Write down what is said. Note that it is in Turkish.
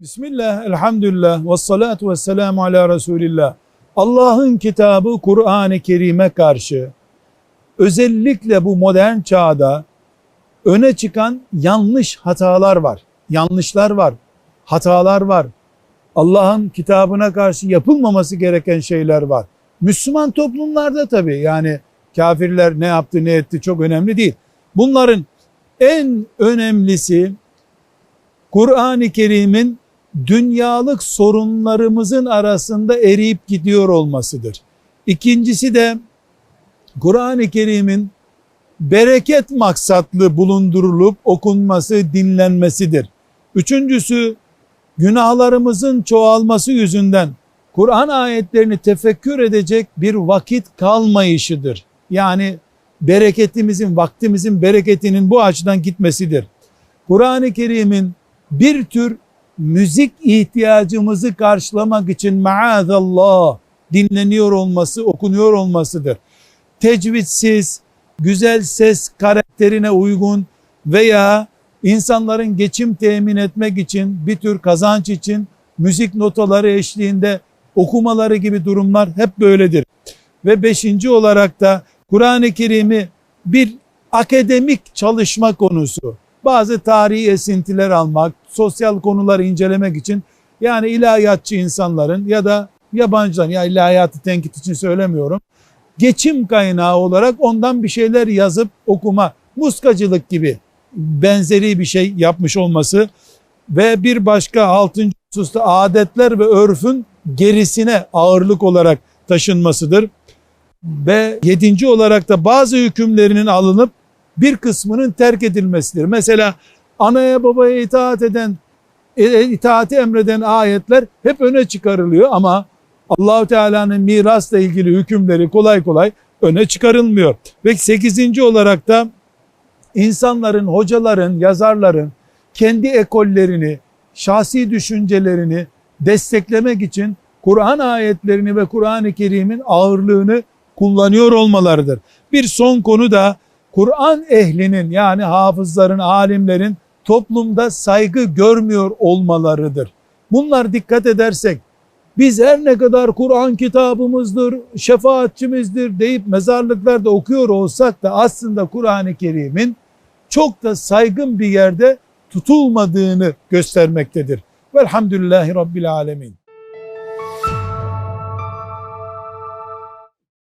Bismillah, elhamdülillah, ve salatu ve selamu ala Resulillah. Allah'ın kitabı Kur'an-ı Kerim'e karşı özellikle bu modern çağda öne çıkan yanlış hatalar var. Yanlışlar var, hatalar var. Allah'ın kitabına karşı yapılmaması gereken şeyler var. Müslüman toplumlarda tabii yani kafirler ne yaptı ne etti çok önemli değil. Bunların en önemlisi Kur'an-ı Kerim'in dünyalık sorunlarımızın arasında eriyip gidiyor olmasıdır. İkincisi de Kur'an-ı Kerim'in bereket maksatlı bulundurulup okunması, dinlenmesidir. Üçüncüsü günahlarımızın çoğalması yüzünden Kur'an ayetlerini tefekkür edecek bir vakit kalmayışıdır. Yani bereketimizin, vaktimizin bereketinin bu açıdan gitmesidir. Kur'an-ı Kerim'in bir tür müzik ihtiyacımızı karşılamak için maazallah dinleniyor olması, okunuyor olmasıdır. Tecvidsiz, güzel ses karakterine uygun veya insanların geçim temin etmek için, bir tür kazanç için müzik notaları eşliğinde okumaları gibi durumlar hep böyledir. Ve beşinci olarak da Kur'an-ı Kerim'i bir akademik çalışma konusu, bazı tarihi esintiler almak, sosyal konuları incelemek için yani ilahiyatçı insanların ya da yabancıların ya ilahiyatı tenkit için söylemiyorum. Geçim kaynağı olarak ondan bir şeyler yazıp okuma, muskacılık gibi benzeri bir şey yapmış olması ve bir başka altıncı hususta adetler ve örfün gerisine ağırlık olarak taşınmasıdır. Ve yedinci olarak da bazı hükümlerinin alınıp bir kısmının terk edilmesidir. Mesela anaya babaya itaat eden, e, itaati emreden ayetler hep öne çıkarılıyor ama Allahu Teala'nın mirasla ilgili hükümleri kolay kolay öne çıkarılmıyor. Ve sekizinci olarak da insanların, hocaların, yazarların kendi ekollerini, şahsi düşüncelerini desteklemek için Kur'an ayetlerini ve Kur'an-ı Kerim'in ağırlığını kullanıyor olmalarıdır. Bir son konu da Kur'an ehlinin yani hafızların, alimlerin toplumda saygı görmüyor olmalarıdır. Bunlar dikkat edersek biz her ne kadar Kur'an kitabımızdır, şefaatçimizdir deyip mezarlıklarda okuyor olsak da aslında Kur'an-ı Kerim'in çok da saygın bir yerde tutulmadığını göstermektedir. Velhamdülillahi Rabbil Alemin.